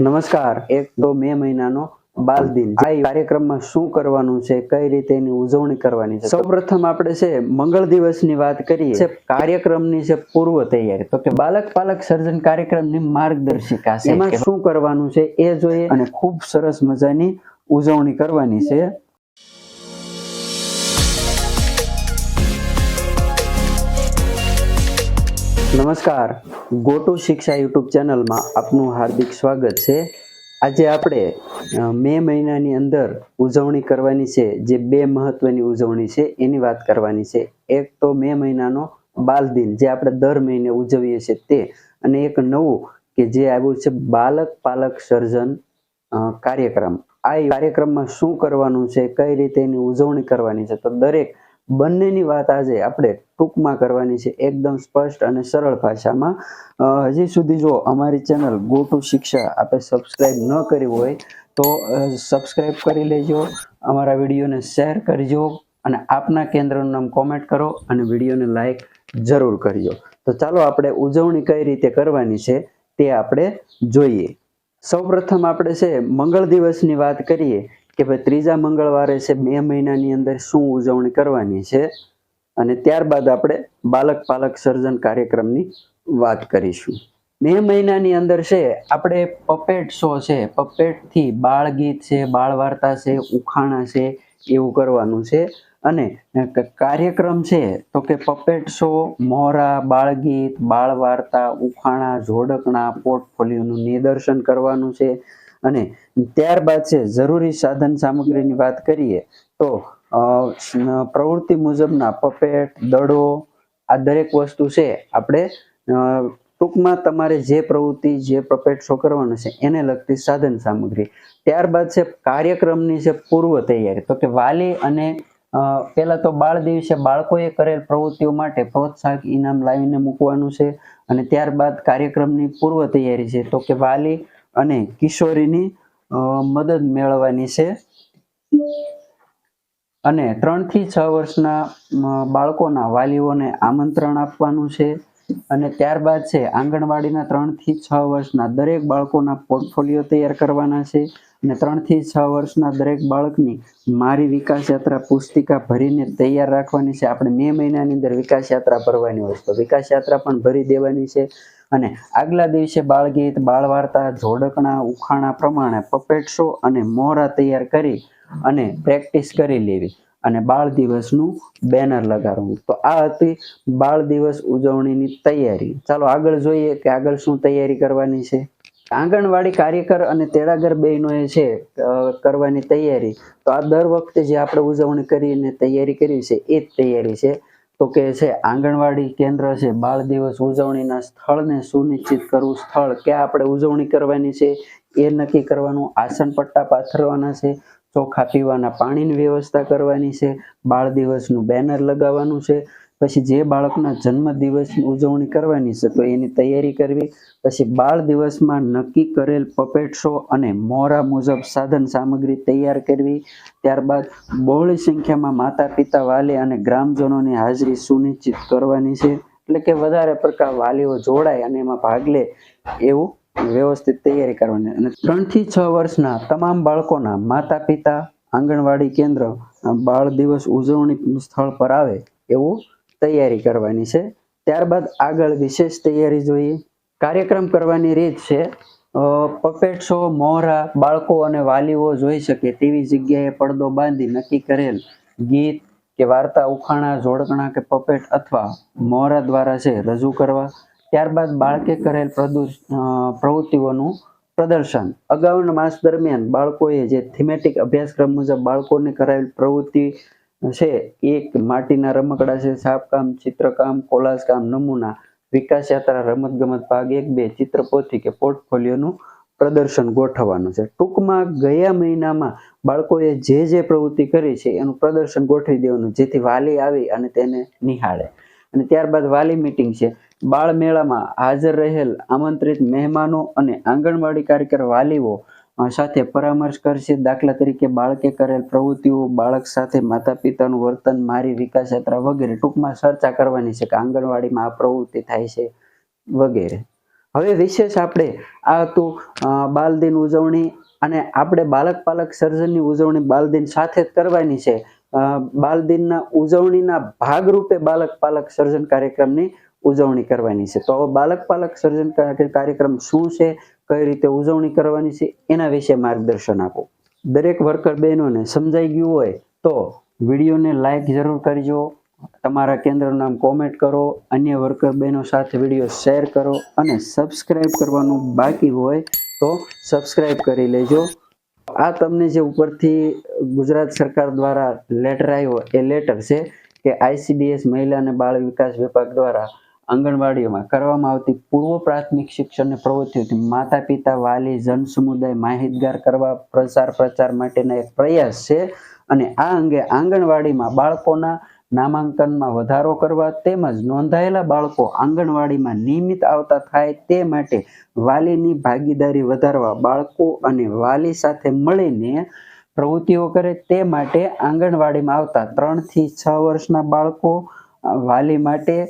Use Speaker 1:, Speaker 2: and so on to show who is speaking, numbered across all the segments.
Speaker 1: નમસ્કાર, એક તો મે મહિનાનો બાલ દિન આ કાર્યક્રમમાં શું કરવાનું છે, કઈ રીતે એની ઉજવણી કરવાની છે? સૌપ્રથમ આપણે છે, મંગળ દિવસની વાત કરીએ. છે, કાર્યક્રમની છે, પૂર્વ તૈયારી. તો કે બાલક, પાલક સર્જન કાર્યક્રમની માર્ગદર્શિકા છે. એમાં શું કરવાનું છે, એ જોઈએ અને ખૂબ સરસ મજાની ઉજવણી કરવાની છે. નમસ્કાર. ગોટુ શિક્ષા યુટ્યુબ ચેનલમાં આપનું હાર્દિક સ્વાગત છે. આજે આપણે મે મહિનાની અંદર ઉજવણી કરવાની છે, જે બે મહત્વની ઉજવણી છે, એની વાત કરવાની છે. એક તો મે મહિનાનો બાલ દિન, જે આપણે દર મહિને ઉજવીએ છીએ તે, અને એક નવું કે જે આવ્યું છે બાલક પાલક સર્જન કાર્યક્રમ. આ કાર્યક્રમમાં શું કરવાનું છે, કઈ રીતે એની ઉજવણી કરવાની છે, તો દરેક બંનેની વાત આજે આપણે ટૂંકમાં કરવાની છે. એકદમ સ્પષ્ટ અને સરળ ભાષામાં. હજી સુધી જો અમારી ચેનલ ગો ટુ શિક્ષા આપણે સબસ્ક્રાઈબ ન કરી હોય, તો સબસ્ક્રાઇબ કરી લેજો, અમારા વિડીયોને શેર કરજો, અને આપના કેન્દ્રનું નામ કોમેન્ટ કરો અને વિડીયોને લાઈક જરૂર કરજો. તો ચાલો આપણે ઉજવણી કઈ રીતે કરવાની છે તે આપણે જોઈએ. સૌપ્રથમ આપણે છે, મંગળ દિવસની વાત કરીએ. કે ભાઈ ત્રીજા મંગળવારે છે, બે મહિનાની અંદર શું ઉજવણી કરવાની છે? અને ત્યારબાદ આપણે બાલક પાલક સર્જન કાર્યક્રમની વાત કરીશું. મે મહિનાની અંદર છે, આપણે પપેટ શો છે પપેટથી બાળ ગીત છે બાળ વાર્તા છે, ઉખાણા છે, એવું કરવાનું છે. અને કાર્યક્રમ છે, તો કે પપેટ શો મોરા બાળગીત બાળ વાર્તા ઉખાણા, જોડકણા પોર્ટફોલિયોનું નિદર્શન કરવાનું છે. અને ત્યારબાદ છે, જરૂરી સાધન સામગ્રીની વાત કરીએ, તો પ્રવૃત્તિ મુજબના પપેટ, દડો, આ દરેક વસ્તુ છે, આપણે ટૂંકમાં તમારે જે પ્રવૃત્તિ, જે પપેટ શો કરવાનો છે, એને લગતી સાધન સામગ્રી. ત્યારબાદ છે, કાર્યક્રમની છે પૂર્વ તૈયારી, તો કે વાલી અને પહેલાં તો બાળ દિવસે બાળકોએ કરેલ પ્રવૃત્તિઓ માટે પ્રોત્સાહક ઇનામ લાવીને મૂકવાનું છે, અને ત્યારબાદ કાર્યક્રમની પૂર્વ તૈયારી છે, તો કે વાલી અને કિશોરીની મદદ મેળવવાની છે. અને ત્રણથી છ વર્ષના બાળકોના વાલીઓને આમંત્રણ આપવાનું છે. અને ત્યારબાદ છે, આંગણવાડીના ત્રણથી છ વર્ષના દરેક બાળકોના પોર્ટફોલિયો તૈયાર કરવાના છે અને ત્રણથી છ વર્ષના દરેક બાળકની મારી વિકાસ યાત્રા પુસ્તિકા ભરીને તૈયાર રાખવાની છે. આપણે મે મહિનાની અંદર વિકાસ યાત્રા ભરવાની હોય તો વિકાસ યાત્રા પણ ભરી દેવાની છે અને આગલા દિવસે બાળગીત બાળ વાર્તા જોડકણા, ઉખાણા પ્રમાણે પપેટ શો અને મોરા તૈયાર કરી અને પ્રેક્ટિસ કરી લેવી. અને બાળ દિવસનું બેનર લગાડવું. તો આ હતી બાળ દિવસ ઉજવણીની તૈયારી. ચાલો આગળ જોઈએ કે આગળ શું તૈયારી કરવાની છે. આંગણવાડી કાર્યકર અને તેડાગર બહેનોએ છે કરવાની તૈયારી. તો આ દર વખતે જે આપણે ઉજવણી કરીને તૈયારી કરી છે, એ જ તૈયારી છે. તો કે છે, આંગણવાડી કેન્દ્ર છે, બાળ દિવસ ઉજવણીના સ્થળને સુનિશ્ચિત કરવું સ્થળ. ક્યાં આપણે ઉજવણી કરવાની છે, એ નક્કી કરવાનું. આસન પટ્ટા પાથરવાના છે. ચોખા પીવાના પાણીની વ્યવસ્થા કરવાની છે, બાળ દિવસનું બેનર લગાવવાનું છે, પછી જે બાળકના જન્મ દિવસની ઉજવણી કરવાની છે તો એની તૈયારી કરવી, પછી બાળ દિવસમાં નક્કી કરેલ પપેટ શો અને મોરા મુજબ સાધન સામગ્રી તૈયાર કરવી, ત્યારબાદ બહોળી સંખ્યામાં માતા પિતા વાલી અને ગ્રામજનોની હાજરી સુનિશ્ચિત કરવાની છે, એટલે કે વધારે પ્રકાર વાલીઓ જોડાય અને એમાં ભાગ લે એવું વ્યવસ્થિત તૈયારી કરવાની. અને ત્રણથી છ વર્ષના તમામ બાળકોના માતા પિતા આંગણવાડી કેન્દ્ર બાળ દિવસ ઉજવણી સ્થળ પર આવે એવું તૈયારી કરવાની છે. ત્યારબાદ આગળ વિશેષ તૈયારી જોઈએ. કાર્યક્રમ કરવાની રીત છે. પપેટ શો મોહરા, બાળકો અને વાલીઓ જોઈ શકે તેવી જગ્યાએ પડદો બાંધી નક્કી કરેલ ગીત કે વાર્તા, ઉખાણા, જોડકણા કે પપેટ અથવા મોહરા દ્વારા છે રજૂ કરવા. ત્યારબાદ બાળકે કરેલ પ્રદુષ પ્રવૃત્તિઓનું પ્રદર્શન. અગાઉના માસ દરમિયાન બાળકોએ જે થીમેટિક અભ્યાસક્રમ મુજબ બાળકોને કરાયેલ પ્રવૃત્તિ છે, એક માટીના રમકડા છે, સાપકામ, ચિત્રકામ, કોલાસકામ, નમૂના, વિકાસ યાત્રા રમત ગમત ભાગ એક, બે ચિત્રપોથી કે પોર્ટફોલિયોનું પ્રદર્શન ગોઠવવાનું છે. ટૂંકમાં ગયા મહિનામાં બાળકોએ જે જે પ્રવૃત્તિ કરી છે, એનું પ્રદર્શન ગોઠવી દેવાનું, જેથી વાલી આવી અને તેને નિહાળે. અને ત્યારબાદ વાલી મીટિંગ છે. બાળ મેળામાં હાજર રહેલ આમંત્રિત મહેમાનો અને આંગણવાડી કાર્યકર વાલીઓ સાથે પરામર્શ કરશે દાખલા તરીકે બાળકે કરેલ પ્રવૃત્તિઓ, બાળક સાથે માતા પિતાનું વર્તન, મારી વિકાસ યાત્રા વગેરે ટૂંકમાં ચર્ચા કરવાની છે કે આંગણવાડીમાં આ પ્રવૃત્તિ થાય છે વગેરે. હવે વિશેષ આપણે આ હતું બાલ દિન ઉજવણી અને આપણે બાલક પાલક સર્જનની ઉજવણી બાલ દિન સાથે જ કરવાની છે. બાલ દિનના ઉજવણીના ભાગરૂપે બાલક પાલક સર્જન કાર્યક્રમની ઉજવણી કરવાની છે. તો બાલક પાલક સર્જન કાર્યક્રમ શું છે, કઈ રીતે ઉજવણી કરવાની છે, એના વિશે માર્ગદર્શન આપો. દરેક વર્કર બહેનોને સમજાઈ ગયું હોય તો વિડીયોને લાઈક જરૂર કરજો, તમારા કેન્દ્રનું નામ કોમેન્ટ કરો, અન્ય વર્કર બહેનો સાથે વીડિયો શેર કરો અને સબસ્ક્રાઈબ કરવાનું બાકી હોય તો સબસ્ક્રાઈબ કરી લેજો. આ તમને જે ઉપરથી ગુજરાત સરકાર દ્વારા લેટર આવ્યો, એ લેટર છે કે આઈસીડીએસ મહિલા અને બાળ વિકાસ વિભાગ દ્વારા આંગણવાડીઓમાં કરવામાં આવતી પૂર્વ પ્રાથમિક શિક્ષણની પ્રવૃત્તિઓથી માતા પિતા વાલી, જન સમુદાય માહિતગાર કરવા પ્રસાર પ્રચાર માટેના એક પ્રયાસ છે અને આ અંગે આંગણવાડીમાં બાળકોના નામાંકનમાં વધારો કરવા તેમજ નોંધાયેલા બાળકો આંગણવાડીમાં નિયમિત આવતા થાય તે માટે વાલીની ભાગીદારી વધારવા, બાળકો અને વાલી સાથે મળીને પ્રવૃત્તિઓ કરે તે માટે આંગણવાડીમાં આવતા ત્રણથી છ વર્ષના બાળકો વાલી માટે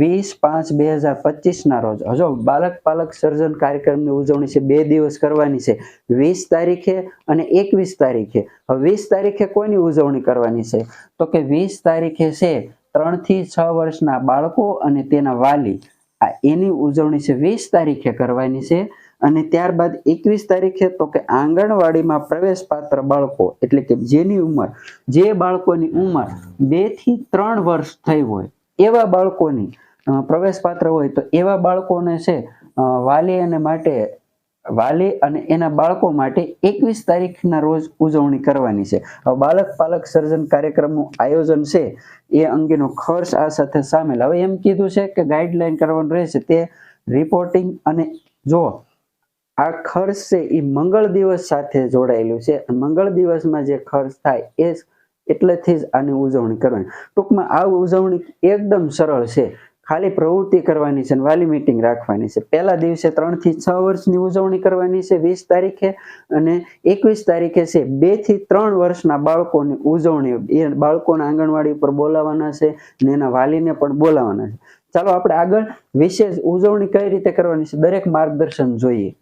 Speaker 1: વીસ પાંચ બે હજાર પચીસના રોજ. હજો બાલક પાલક સર્જન કાર્યક્રમની ઉજવણી છે, બે દિવસ કરવાની છે. વીસ તારીખે અને એકવીસ તારીખે. હવે વીસ તારીખે કોઈની ઉજવણી કરવાની છે? તો કે વીસ તારીખે છે ત્રણથી છ વર્ષના બાળકો અને તેના વાલી. આ એની ઉજવણી છે, વીસ તારીખે કરવાની છે અને ત્યારબાદ એકવીસ તારીખે તો કે આંગણવાડીમાં પ્રવેશ પાત્ર બાળકો, એટલે કે જેની ઉંમર, જે બાળકોની ઉંમર બેથી ત્રણ વર્ષ થઈ હોય એવા બાળકોની પ્રવેશપાત્ર પ્રવેશ પાત્ર હોય તો એવા બાળકોને છે વાલી અને માટે, વાલી અને એના બાળકો માટે એકવીસ તારીખના રોજ ઉજવણી કરવાની છે. બાળક પાલક સર્જન કાર્યક્રમનું આયોજન છે, એ અંગેનો ખર્ચ આ સાથે સામેલ. હવે એમ કીધું છે કે ગાઈડલાઈન કરવાનું રહેશે તે રિપોર્ટિંગ અને જો આ ખર્ચ છે એ મંગળ દિવસ સાથે જોડાયેલું છે. મંગળ દિવસમાં જે ખર્ચ થાય એ એટલેથી જ આની ઉજવણી કરવાની. ટૂંકમાં આ ઉજવણી એકદમ સરળ છે. ખાલી પ્રવૃત્તિ કરવાની છે વાલી મીટિંગ રાખવાની છે. પહેલા દિવસે ત્રણથી છ વર્ષની ઉજવણી કરવાની છે વીસ તારીખે અને એકવીસ તારીખે છે બેથી ત્રણ વર્ષના બાળકોની ઉજવણી. એ બાળકોને આંગણવાડી ઉપર બોલાવવાના છે અને એના વાલીને પણ બોલાવવાના છે. ચાલો આપણે આગળ વિશેષ ઉજવણી કઈ રીતે કરવાની છે? દરેક માર્ગદર્શન જોઈએ.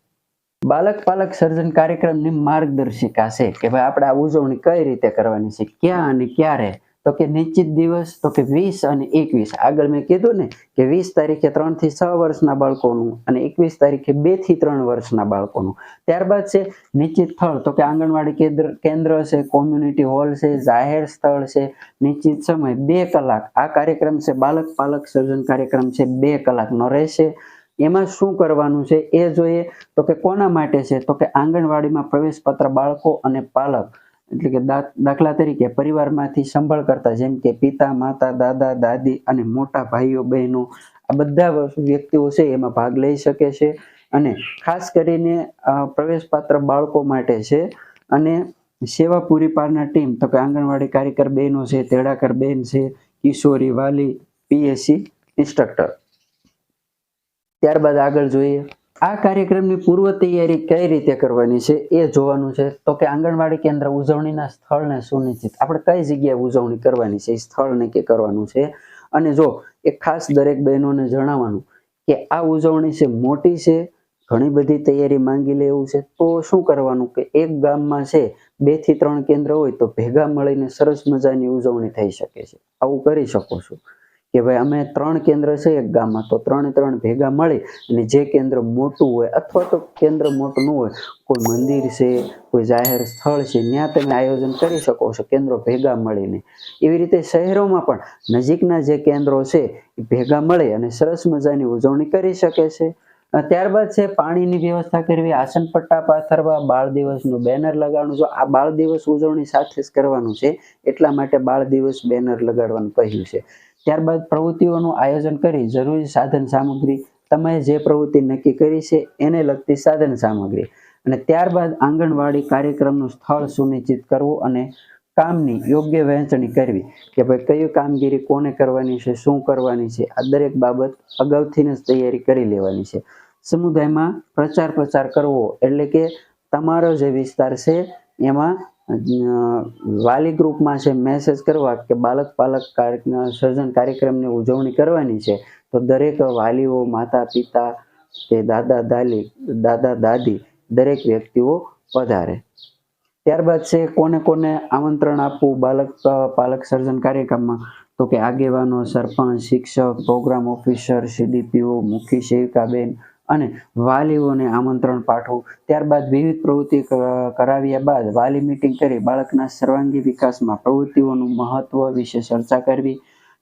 Speaker 1: બાલક પાલક સર્જન કાર્યક્રમની માર્ગદર્શિકા છે કે ભાઈ આપણે આ ઉજવણી કઈ રીતે કરવાની છે, ક્યાં અને ક્યારે? તો કે નિશ્ચિત દિવસ, તો કે વીસ અને એકવીસ. આગળ મેં કીધું ને કે વીસ તારીખે ત્રણથી છ વર્ષના બાળકોનું અને એકવીસ તારીખે બેથી ત્રણ વર્ષના બાળકોનું. ત્યારબાદ છે નિશ્ચિત સ્થળ તો કે આંગણવાડી કેન્દ્ર કેન્દ્ર છે, કોમ્યુનિટી હોલ છે, જાહેર સ્થળ છે, નિશ્ચિત સમય બે કલાક. આ કાર્યક્રમ છે બાલક પાલક સર્જન કાર્યક્રમ છે બે કલાકનો રહેશે. એમાં શું કરવાનું છે એ જોઈએ. તો કે કોના માટે છે? તો કે આંગણવાડીમાં પ્રવેશ પત્ર બાળકો અને પાલક, એટલે કે દાખલા તરીકે પરિવારમાંથી સંભાળ કરતા જેમ કે પિતા, માતા, દાદા, દાદી અને મોટા ભાઈઓ, બહેનો, આ બધા વ્યક્તિઓ છે એમાં ભાગ લઈ શકે છે. અને ખાસ કરીને પ્રવેશપાત્ર પ્રવેશ પાત્ર બાળકો માટે છે અને સેવા પૂરી પાડનાર ટીમ, તો કે આંગણવાડી કાર્યકર બહેનો છે, તેડાકર બહેન છે, કિશોરી, વાલી, પીએસસી, ઇન્સ્ટ્રક્ટર. ત્યારબાદ આગળ જોઈએ. આ કાર્યક્રમની પૂર્વ તૈયારી કઈ રીતે કરવાની છે એ જોવાનું છે. તો કે આંગણવાડી કેન્દ્ર ઉજવણીના સ્થળને સુનિશ્ચિત. આપણે કઈ જગ્યાએ ઉજવણી કરવાની છે? એ સ્થળને કે કરવાનું છે? અને જો એ ખાસ દરેક બહેનોને જણાવવાનું કે આ ઉજવણી છે મોટી છે, ઘણી બધી તૈયારી માંગી લે એવું છે, તો શું કરવાનું? કે એક ગામમાં છે બેથી ત્રણ કેન્દ્ર હોય તો ભેગા મળીને સરસ મજાની ઉજવણી થઈ શકે છે. આવું કરી શકો છો. કે ભાઈ અમે ત્રણ કેન્દ્ર છે એક ગામમાં, તો ત્રણે ત્રણ ભેગા મળી અને જે કેન્દ્ર મોટું હોય અથવા તો કેન્દ્ર મોટું હોય, કોઈ મંદિર છે, કોઈ જાહેર સ્થળ છે, ત્યાં તમે આયોજન કરી શકો છો, કેન્દ્રો ભેગા મળીને. એવી રીતે શહેરોમાં પણ નજીકના જે કેન્દ્રો છે, એ ભેગા મળી અને સરસ મજાની ઉજવણી કરી શકે છે. ત્યારબાદ છે પાણીની વ્યવસ્થા કરવી, આસન પટ્ટા પાથરવા, બાળ દિવસનું બેનર લગાડવાનું. જો આ બાળ દિવસ ઉજવણી સાથે જ કરવાનું છે, એટલા માટે બાળ દિવસ બેનર લગાડવાનું કહ્યું છે. ત્યારબાદ પ્રવૃત્તિઓનું આયોજન કરી જરૂરી સાધન સામગ્રી તમે જે પ્રવૃત્તિ નક્કી કરી છે એને લગતી સાધન સામગ્રી અને ત્યારબાદ આંગણવાડી કાર્યક્રમનું સ્થળ સુનિશ્ચિત કરવું અને કામની યોગ્ય વહેંચણી કરવી કે ભાઈ કયું કામગીરી કોને કરવાની છે, શું કરવાની છે, આ દરેક બાબત અગાઉથી જ તૈયારી કરી લેવાની છે. સમુદાયમાં પ્રચાર પ્રચાર કરવો એટલે કે તમારો જે વિસ્તાર છે એમાં વાલી ગ્રુપમાં છે મેસેજ કરવા કે બાલક પાલક સર્જન કાર્યક્રમની ઉજવણી કરવાની છે, તો દરેક વાલીઓ, માતા, પિતા કે દાદા દાદી દાદા, દાદી દરેક વ્યક્તિઓ પધારે. ત્યારબાદ છે, કોને કોને આમંત્રણ આપવું બાલક પાલક સર્જન કાર્યક્રમમાં? તો કે આગેવાનો, સરપંચ, શિક્ષક પ્રોગ્રામ ઓફિસર સીડીપીઓ મુખ્ય સેવિકાબેન અને વાલીઓને આમંત્રણ પાઠવું. ત્યારબાદ વિવિધ પ્રવૃત્તિ કરાવ્યા બાદ વાલી મીટિંગ કરી બાળકના સર્વાંગી વિકાસમાં પ્રવૃત્તિઓનું મહત્વ વિશે ચર્ચા કરવી.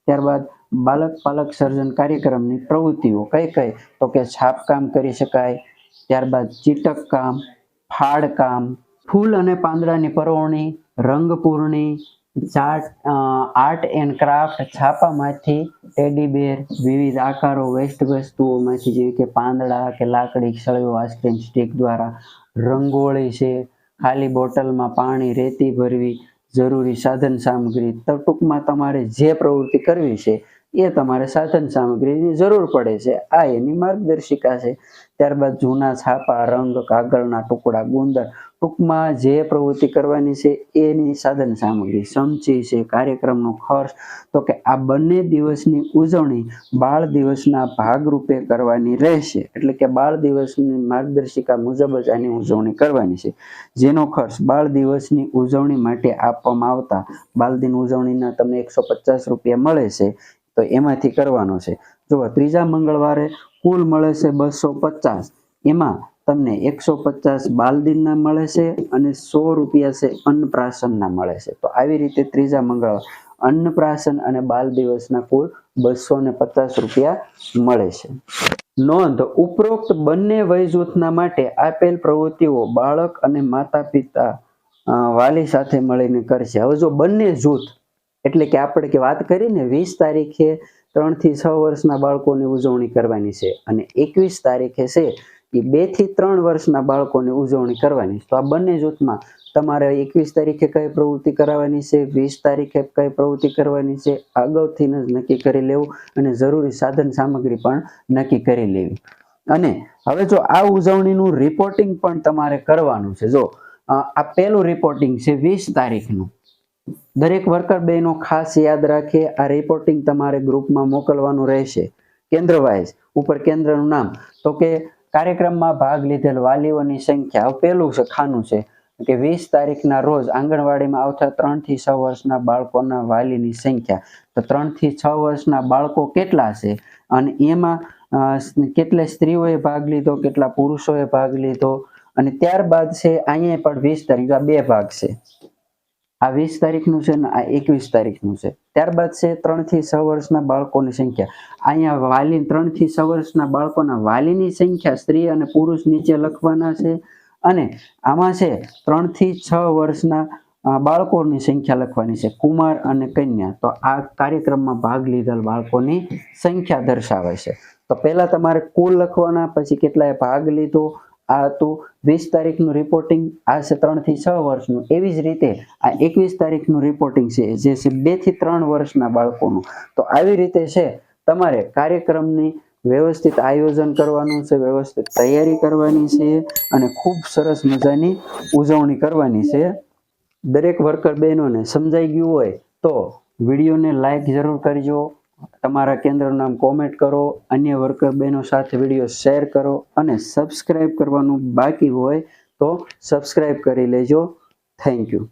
Speaker 1: ત્યારબાદ બાલક પાલક સર્જન કાર્યક્રમની પ્રવૃત્તિઓ કઈ કઈ? તો કે છાપકામ કરી શકાય. ત્યારબાદ ચીટક કામ, ફાડ કામ, ફૂલ અને પાંદડાની પરવણી રંગપૂર્ણી આર્ટ એન્ડ ક્રાફ્ટ છાપામાંથી ટેડી બેર વિવિધ આકારો, વેસ્ટ વસ્તુઓમાંથી જેવી કે પાંદડા કે લાકડી, સળિયો, આઈસ્ક્રીમ, સ્ટીક દ્વારા રંગોળી છે. ખાલી બોટલમાં પાણી રેતી ભરવી જરૂરી સાધન સામગ્રી. તો ટૂંકમાં તમારે જે પ્રવૃત્તિ કરવી છે એ તમારે સાધન સામગ્રીની જરૂર પડે છે. આ એની માર્ગદર્શિકા છે. ત્યારબાદ જૂના છાપા, રંગ, કાગળના ટુકડા, ગુંદર ટૂંકમાં જે પ્રવૃત્તિ કરવાની છે એની સાધન સામગ્રી સમચી છે, કાર્યક્રમનો ખર્ચ. તો કે આ બંને દિવસની ઉજવણી બાળ દિવસના ભાગરૂપે કરવાની રહેશે. એટલે કે બાળ દિવસની માર્ગદર્શિકા મુજબ જ આની ઉજવણી કરવાની છે. જેનો ખર્ચ બાળ દિવસની ઉજવણી માટે આપવામાં આવતા, બાળ દિન ઉજવણીના તમને એકસો પચાસ રૂપિયા મળે છે, તો એમાંથી કરવાનો છે. જુઓ ત્રીજા મંગળવારે કુલ મળે છે બસો પચાસ. એમાં તમને એકસો પચાસ બાલદિનના મળે છે અને સો રૂપિયા છે અન્નપ્રાશનના મળે છે. તો આવી રીતે ત્રીજા મંગળવાર અન્નપ્રાશન અને બાલ દિવસના કુલ બસો ને પચાસ રૂપિયા મળે છે. નોંધ, ઉપરોક્ત બંને વય જૂથના માટે આપેલ પ્રવૃત્તિઓ બાળક અને માતા પિતા વાલી સાથે મળીને કરશે. હવે જો બંને જૂથ, એટલે કે આપણે કે વાત કરીને વીસ તારીખે ત્રણથી છ વર્ષના બાળકોની ઉજવણી કરવાની છે અને એકવીસ તારીખે છે એ બેથી ત્રણ વર્ષના બાળકોની ઉજવણી કરવાની તો આ બંને જૂથમાં તમારે એકવીસ તારીખે કઈ પ્રવૃત્તિ કરાવવાની છે, વીસ તારીખે કઈ પ્રવૃત્તિ કરવાની છે અગાઉથી જ નક્કી કરી લેવું અને જરૂરી સાધન સામગ્રી પણ નક્કી કરી લેવી. અને હવે જો આ ઉજવણીનું રિપોર્ટિંગ પણ તમારે કરવાનું છે. જો આ પહેલું રિપોર્ટિંગ છે વીસ તારીખનું. દરેક વર્કર બેનો ખાસ યાદ રાખે, આ રિપોર્ટિંગ તમારે ગ્રુપમાં મોકલવાનું રહેશે. કેન્દ્ર વાઇઝ ઉપર કેન્દ્રનું નામ. તો કે કાર્યક્રમમાં ભાગ લીધેલ વાલીઓની સંખ્યા પહેલું છે, ખાનું છે. કે વીસ તારીખના રોજ આંગણવાડીમાં આવતા ત્રણથી છ વર્ષના બાળકોના વાલીની સંખ્યા. તો ત્રણથી છ વર્ષના બાળકો કેટલા છે? અને એમાં કેટલા સ્ત્રીઓએ ભાગ લીધો, કેટલા પુરુષોએ ભાગ લીધો? અને ત્યારબાદ છે, અહીંયા પણ વીસ તારીખ બે ભાગ છે. આ વીસ તારીખનું છે ને આ એકવીસ તારીખનું છે. ત્યારબાદ છે ત્રણથી છ વર્ષના બાળકોની સંખ્યા. અહીંયા વાલી ત્રણથી છ વર્ષના બાળકોના વાલીની સંખ્યા સ્ત્રી અને પુરુષ નીચે લખવાના છે અને આમાં છે ત્રણથી છ વર્ષના બાળકોની સંખ્યા લખવાની છે, કુમાર અને કન્યા. તો આ કાર્યક્રમમાં ભાગ લીધેલ બાળકોની સંખ્યા દર્શાવે છે. તો પહેલાં તમારે કુલ લખવાના, પછી કેટલાએ ભાગ લીધો આ હતું વીસ તારીખનું રિપોર્ટિંગ આ છે ત્રણથી છ વર્ષનું. એવી જ રીતે આ એકવીસ તારીખનું રિપોર્ટિંગ છે, જે છે બેથી ત્રણ વર્ષના બાળકોનું. તો આવી રીતે છે, તમારે કાર્યક્રમની વ્યવસ્થિત આયોજન કરવાનું છે, વ્યવસ્થિત તૈયારી કરવાની છે અને ખૂબ સરસ મજાની ઉજવણી કરવાની છે. દરેક વર્કર બહેનોને સમજાઈ ગયું હોય તો વિડીયોને લાઈક જરૂર કરજો. તમારા કેન્દ્રનું નામ કોમેન્ટ કરો, અન્ય વર્કર બહેનો સાથે વીડિયો શેર કરો અને સબસ્ક્રાઈબ કરવાનું બાકી હોય તો સબસ્ક્રાઈબ કરી લેજો. Thank you